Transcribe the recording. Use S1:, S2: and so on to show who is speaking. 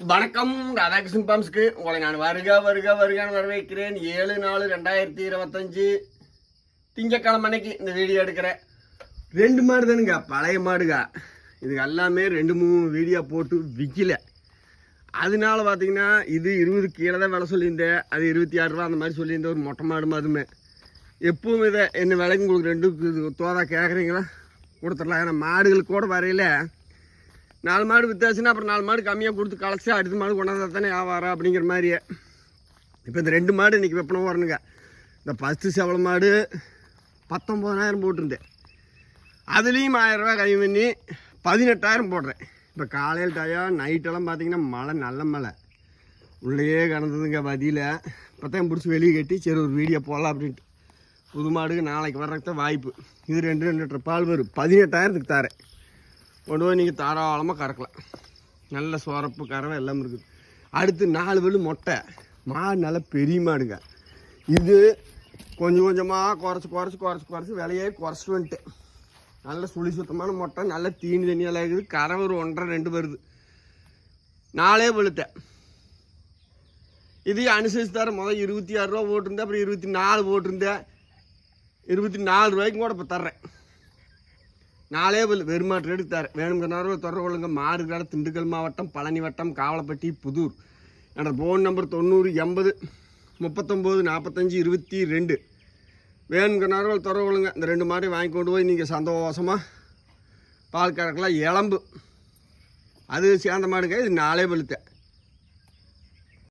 S1: வணக்கம் ராதாகிருஷ்ணன் பாம்ஸ்க்கு. உங்களை நான் வருக வருக வருகான்னு வரவேற்கிறேன். ஏழு நாலு ரெண்டாயிரத்தி இருபத்தஞ்சு திங்கக்கிழமை அன்னைக்கு இந்த வீடியோ எடுக்கிறேன். ரெண்டு மாடு தானுங்க பழைய மாடுங்க. இது எல்லாமே ரெண்டு மூணு வீடியோ போட்டு விற்கல அதனால பார்த்தீங்கன்னா இது இருபது கீழே தான் விலை சொல்லியிருந்தேன். அது இருபத்தி ஆறு ரூபா அந்த மாதிரி சொல்லியிருந்தேன் ஒரு மொட்டை மாடு அதுமே எப்பவும் இதை என்ன விலைக்கு உங்களுக்கு ரெண்டு தோதா கேட்குறீங்களா கொடுத்துடலாம். ஏன்னா மாடுகளுக்கு கூட வரையில நாலு மாடு வித்தாச்சுன்னா அப்புறம் நாலு மாடு கம்மியாக கொடுத்து களைச்சி அடுத்த மாடு கொண்டாந்தா தானே வியாபாரம் அப்படிங்கிற மாதிரியே. இப்போ இந்த ரெண்டு மாடு இன்றைக்கி வெப்பனம் வரணுங்க. இந்த ஃபஸ்ட்டு செவல மாடு பத்தொம்போதாயிரம் போட்டிருந்தேன். அதுலேயும் ஆயிரரூபா கம்மி பண்ணி பதினெட்டாயிரம் போடுறேன். இப்போ காலையில் டயம் நைட்டெல்லாம் பார்த்தீங்கன்னா மழை நல்ல மழை. உள்ளேயே கிடந்ததுங்க பதியில் பத்தாயிரம் பிடிச்சி வெளியே கட்டி சரி ஒரு வீடியோ போடலாம் அப்படின்ட்டு. புது மாடுக்கு நாளைக்கு வர்றதுக்கு தான் வாய்ப்பு. இது ரெண்டு ரெண்டு லிட்டர் பால் வரும். பதினெட்டாயிரத்துக்கு தாரேன். கொண்டு போய் நீங்கள் தாராளமாக கறக்கலாம். நல்ல சுரப்பு கறவை எல்லாம் இருக்குது. அடுத்து நாலு வெள்ளு மொட்டை. மாடு நல்ல பெரிய மாடுங்க. இது கொஞ்சம் கொஞ்சமாக குறைச்சி குறைச்சி குறைச்சி குறைச்சி விலையே குறைச்சிட்டு வந்துட்டு நல்ல சுழி சுத்தமான மொட்டை நல்ல தீனி தண்ணியெல்லாம் இருக்குது. கரை ஒரு ஒன்றரை ரெண்டு வருது. நாலே வெளுத்தேன் இது அனுசரிச்சு தர முதல் இருபத்தி ஆறுரூவா போட்டிருந்தேன் அப்புறம் இருபத்தி நாலு போட்டிருந்தேன். இருபத்தி நாலு ரூபாய்க்கும் கூட இப்போ தர்றேன். நாளே வெறுமாற்று எடுத்தார். ரேட்டு தொடர்பு கொள்ளுங்க. மாடுகாடு திண்டுக்கல் மாவட்டம் பழனி வட்டம் காவலப்பட்டி புதூர். என்னோட ஃபோன் நம்பர் தொண்ணூறு எண்பது முப்பத்தொம்போது நாற்பத்தஞ்சு இருபத்தி ரெண்டு. வேணுங்கிறனால தொடர்பு கொள்ளுங்க. இந்த ரெண்டு மாடி வாங்கி கொண்டு போய் நீங்கள் சந்தோஷமாக பால் கறக்கலாம். இளம்பு அது சேர்ந்த மாடுங்க. இது நாளே வெளுத்தேன்